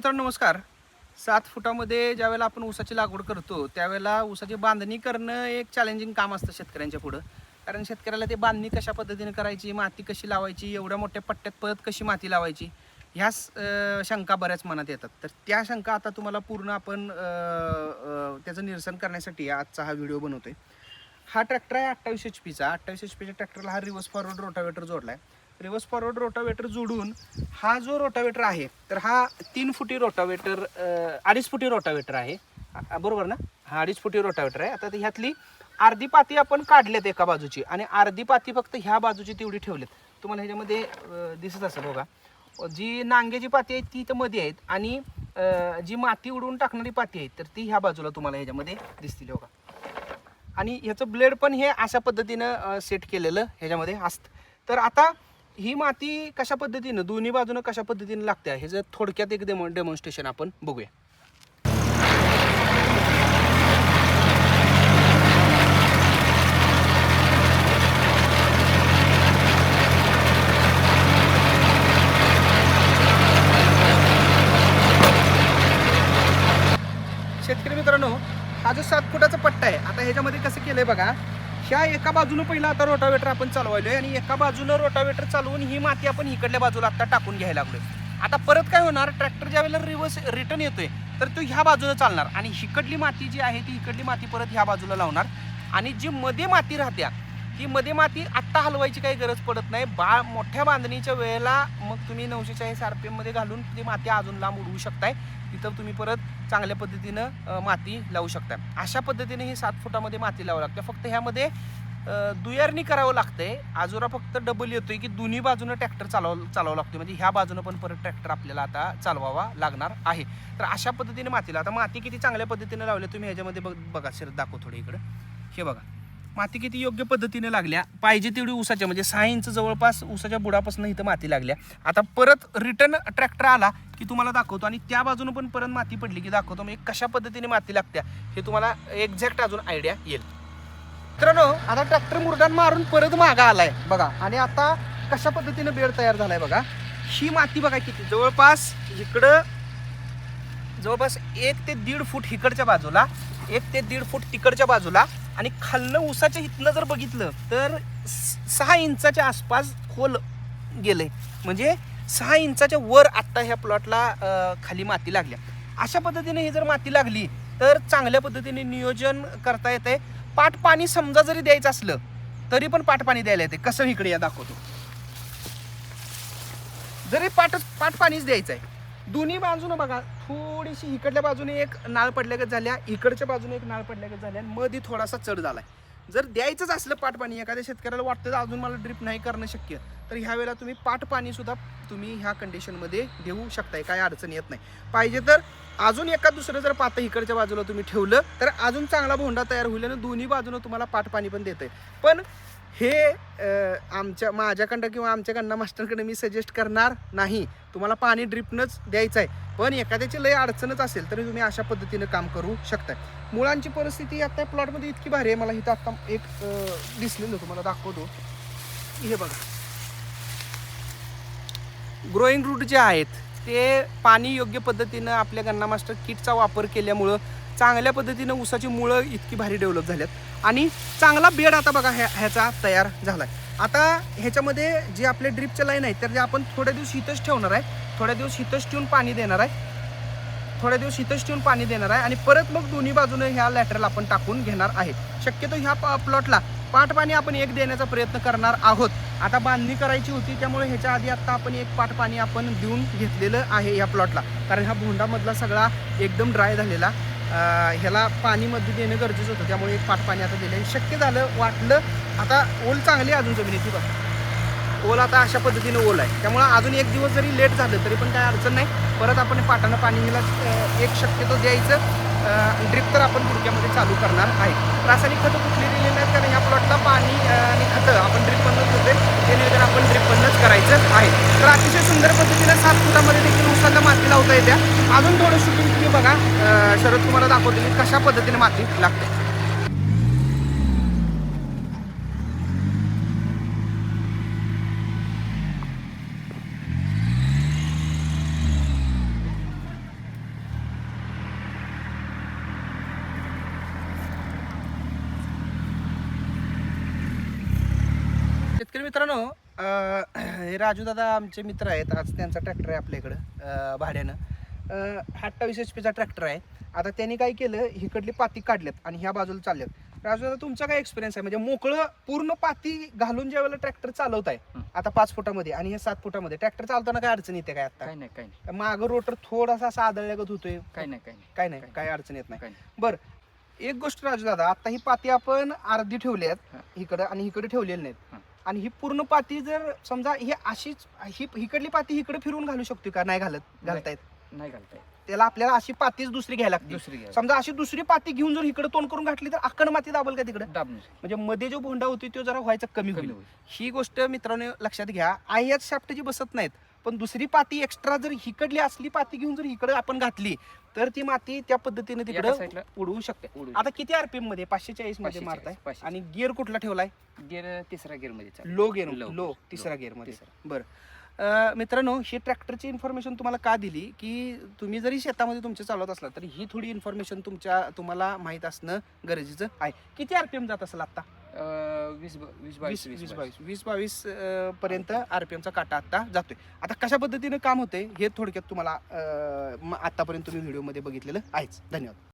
मित्रांनो नमस्कार. सात फुटामध्ये ज्यावेळेला आपण ऊसाची लागवड करतो त्यावेळेला ऊसाची बांधणी करणं एक चॅलेंजिंग काम असतं शेतकऱ्यांच्या पुढं. कारण शेतकऱ्याला ते बांधणी कशा पद्धतीने करायची माती कशी लावायची एवढ्या मोठ्या पट्ट्यात परत कशी माती लावायची ह्याच शंका बऱ्याच मनात येतात. तर त्या शंका आता तुम्हाला पूर्ण आपण त्याचं निरसन करण्यासाठी आजचा हा व्हिडिओ बनवतोय. हा ट्रॅक्टर आहे अठ्ठावीस एच पीचा अठ्ठावीस एच पीच्या ट्रॅक्टरला हा रिव्हर्स फॉरवर्ड रोटावेटर जोडला आहे रिव्हर्स फॉरवर्ड रोटावेटर जोडून हा जो रोटावेटर आहे तर हा तीन फुटी रोटावेटर अडीच फुटी रोटावेटर आहे. बरोबर ना? हा अडीच फुटी रोटावेटर आहे. आता ह्यातली अर्धी पाती आपण काढल्यात एका बाजूची आणि अर्धी पाती फक्त ह्या बाजूची तेवढी ठेवलीत. तुम्हाला ह्याच्यामध्ये दिसत असेल बघा. जी नांग्याची पाती आहे ती तर मध्ये आहेत आणि जी माती उडवून टाकणारी पाती आहे तर ती ह्या बाजूला तुम्हाला ह्याच्यामध्ये दिसतील बघा. आणि ह्याचं ब्लेड पण हे अशा पद्धतीनं सेट केलेलं ह्याच्यामध्ये असतं. तर आता ही माती कशा पद्धतीनं दोन्ही बाजूनं कशा पद्धतीनं लागते? ह्याचं थोडक्यात एक डेमॉ डेमॉन्स्ट्रेशन आपण बघूया. शेतकरी मित्रांनो हा जो सात फुटाचा पट्टा आहे आता ह्याच्यामध्ये कसं केलंय बघा? ह्या एका बाजूनं पहिला आता रोटावेटर आपण चालवायलोय आणि एका बाजूनं रोटावेटर चालवून ही माती आपण इकडल्या बाजूला आता टाकून घ्यायला लागलोय. आता परत काय होणार? ट्रॅक्टर ज्या वेळेला रिव्हर्स रिटर्न येतोय तर तो ह्या बाजूला चालणार. आणि इकडली माती जी आहे ती इकडली माती परत ह्या बाजूला लावणार. आणि जी मध्ये माती राहत्या ती मध्ये माती आत्ता हलवायची काही गरज पडत नाही. बा मोठ्या बांधणीच्या वेळेला मग तुम्ही नऊशे चाळीस आर पी एममध्ये घालून ती माती अजून लांब उडवू शकताय. तिथं तुम्ही परत चांगल्या पद्धतीनं माती लावू शकता अशा पद्धतीने ही सात फुटामध्ये माती लावावं लागते. फक्त ह्यामध्ये दुयारणी करावं लागतंय. आजोरा फक्त डबल येतोय की दोन्ही बाजूनं ट्रॅक्टर चालव चालवावं लागतोय. म्हणजे ह्या बाजूनं पण परत ट्रॅक्टर आपल्याला आता चालवावा लागणार आहे. तर अशा पद्धतीने मातीला आता माती किती चांगल्या पद्धतीने लावली तुम्ही ह्याच्यामध्ये बघ बघा सर दाखव थोडे इकडं. हे बघा. माती किती योग्य पद्धतीने लागल्या पाहिजे तेवढी ऊसाच्या म्हणजे सहा इंच जवळपास ऊसाच्या बुडापासून इथं माती लागल्या. आता परत रिटर्न ट्रॅक्टर आला की तुम्हाला दाखवतो आणि त्या बाजूने पण परत माती पडली की दाखवतो म्हणजे कशा पद्धतीने माती लागत्या हे तुम्हाला एक्झॅक्ट अजून आयडिया येईल. मित्रांनो आता ट्रॅक्टर मुरडान मारून परत मागा आलाय बघा. आणि आता कशा पद्धतीने बेड तयार झालाय बघा. ही माती बघा किती जवळपास इकडं जवळपास एक ते दीड फूट इकडच्या बाजूला एक ते दीड फूट तिकडच्या बाजूला आणि खालनं उसाच्या इथनं जर बघितलं तर सहा इंचाच्या आसपास खोल गेलंय म्हणजे सहा इंचाच्या वर आत्ता ह्या प्लॉटला खाली माती लागल्या. अशा पद्धतीने ही जर माती लागली तर चांगल्या पद्धतीने नियोजन करता येते पाट पाणी समजा जरी द्यायचं असलं तरी पण पाट पाणी द्यायला येते कसं इकडे या दाखवतो. जरी पाटच पाट पाणीच द्यायचं आहे दोन्ही बाजूनं बघा थोडीशी इकडल्या बाजूने एक नाळ पडल्यागत झाल्या इकडच्या बाजूने एक नाळ पडल्यागत झाल्या आणि मध्ये थोडासा चढ झालाय. जर द्यायचंच असलं पाटपाणी एखाद्या शेतकऱ्याला वाटतं अजून मला ड्रिप नाही करणं शक्य तर ह्या वेळेला तुम्ही पाट पाणी सुद्धा तुम्ही ह्या कंडिशनमध्ये देऊ शकताय काय अडचण येत नाही. पाहिजे तर अजून एका दुसरं जर पातं इकडच्या बाजूला तुम्ही ठेवलं तर अजून चांगला भोंडा तयार होईल आणि दोन्ही बाजूनं तुम्हाला पाठ पाणी पण आहे पण हे आमच्या माझ्याकडं किंवा आमच्याकडनं मास्टरकडे मी सजेस्ट करणार नाही. तुम्हाला पाणी ड्रिपनंच द्यायचं आहे पण एखाद्याची लय अडचणच असेल तरी तुम्ही अशा पद्धतीनं काम करू शकताय. मुळांची परिस्थिती आत्ता प्लॉटमध्ये इतकी भारी आहे मला इथं आता एक दिसलेलं तुम्हाला दाखवतो. हे बघा. ग्रोईंग रूट जे आहेत ते पाणी योग्य पद्धतीनं आपल्या गन्ना मास्टर किटचा वापर केल्यामुळं चांगल्या पद्धतीनं ऊसाची मुळं इतकी भारी डेव्हलप झाल्यात. आणि चांगला बेड आता बघा ह्या ह्याचा तयार झाला आहे आता ह्याच्यामध्ये जे आपले ड्रिपच्या लाईन आहेत तर जे आपण थोड्या दिवस हितच ठेवणार आहे. थोड्या दिवस हितच ठेवून पाणी देणार आहे. थोड्या दिवस हितच ठेवून पाणी देणार आहे आणि परत मग दोन्ही बाजूने ह्या लॅटरला आपण टाकून घेणार आहे. शक्यतो ह्या प्लॉटला पाट पाणी आपण एक देण्याचा प्रयत्न करणार आहोत. आता बांधणी करायची होती त्यामुळे ह्याच्या आधी आत्ता आपण एक पाट पाणी आपण देऊन घेतलेलं आहे या प्लॉटला कारण ह्या भोंडामधला सगळा एकदम ड्राय झालेला ह्याला पाणी मध्ये देणं गरजेचं होतं. त्यामुळे एक पाट पाणी आता दिलं शक्य झालं वाटलं आता ओल चांगली आहे अजून जमिनीची बघा. ओल आता अशा पद्धतीनं ओल आहे. त्यामुळं अजून एक दिवस जरी लेट झालं तरी पण काय अडचण नाही. परत आपण पाटानं पाणी हिला एक शक्यतो द्यायचं. ड्रिप तर आपण गुडक्यामध्ये चालू करणार आहे. रासायनिक खतं कुठली दिलेली नाहीत कारण ह्या प्लॉटला पाणी आणि खतं आपण ड्रिप असेल ते नियोजन आपण ड्रिपमधूनच करायचं आहे. तर अतिशय सुंदर पद्धतीने सात फुटामध्ये देखील उसाला माती लावता येत्या. अजून थोडं शूटिंग तुम्ही बघा. शरद तुम्हाला दाखवते की कशा पद्धतीने माती लागते. मित्रांनो हे राजू दादा आमचे मित्र आहेत. आज त्यांचा ट्रॅक्टर आहे आपल्या इकडं अं, भाड्यानं. अठ्ठावीस एच पीचा ट्रॅक्टर आहे. आता त्यांनी काय केलं हिकडली पाती काढल्यात आणि ह्या बाजूला चालल्यात. राजू दादा तुमचा काय एक्सपिरियन्स आहे? म्हणजे मोकळं पूर्ण पाती घालून ज्या वेळेला ट्रॅक्टर चालवत आहे. आता पाच फुटामध्ये आणि हे सात फुटामध्ये ट्रॅक्टर चालताना काय अडचण येते काय आता? काय नाही काय नाही. मागं रोटर थोडासा असा आदळल्यागत होतोय. काय नाही काय नाही. काय नाही काय अडचण येत नाही. बर एक गोष्ट राजू दादा आता ही पाती आपण अर्धी ठेवली आहेत. इकडं आणि इकडे ठेवलेली नाहीत. आणि ही पूर्ण पाती जर समजा ही अशीच ही इकडली पाती इकडे फिरून घालू शकतो का? नाही घालत घालता येत नाही घालताय त्याला आपल्याला अशी पातीच दुसरी घ्यायला लागते. दुसरी घ्या समजा अशी दुसरी पाती घेऊन जर इकडे तोंड करून घातली तर अक्कड माती दाबल का तिकडे? दाबून म्हणजे मध्ये जो भोंडा होती तो जरा व्हायचा कमी कमी होईल. होईल. ही गोष्ट मित्रांनो लक्षात घ्या. आयच शाफ्ट जी बसत नाहीत. पण दुसरी पाती एक्स्ट्रा जर हिकडली असली पाती घेऊन जर इकडे आपण घातली तर ती माती त्या पद्धतीने एका तिकडे उडवू शकते. आता किती आरपीएममध्ये? पाचशे चाळीसमध्ये 540, मारताय. 540. आणि गिअर कुठला ठेवलाय? गेअर तिसरा गेअरमध्ये चालू. Low gear Low, low low, तिसरा गिअरमध्ये. तिसरा. बरं. अं, मित्रांनो ही ट्रॅक्टरची इन्फॉर्मेशन तुम्हाला का दिली? की तुम्ही जरी शेतामध्ये तुमच्या चालवत असला तरी ही थोडी इन्फॉर्मेशन तुमच्या तुम्हाला माहीत असणं गरजेचं आहे. किती आरपीएम जात असेल आता वीस ब- वीस वीस बावीस. वीस बावीस. वीस बावीस अं, पर्यंत आरपीएमचा काटा आता जातोय. आता कशा पद्धतीने काम होते हे थोडक्यात तुम्हाला अं, म- आतापर्यंत तुम्ही व्हिडिओमध्ये बघितलेलं आहेच. धन्यवाद.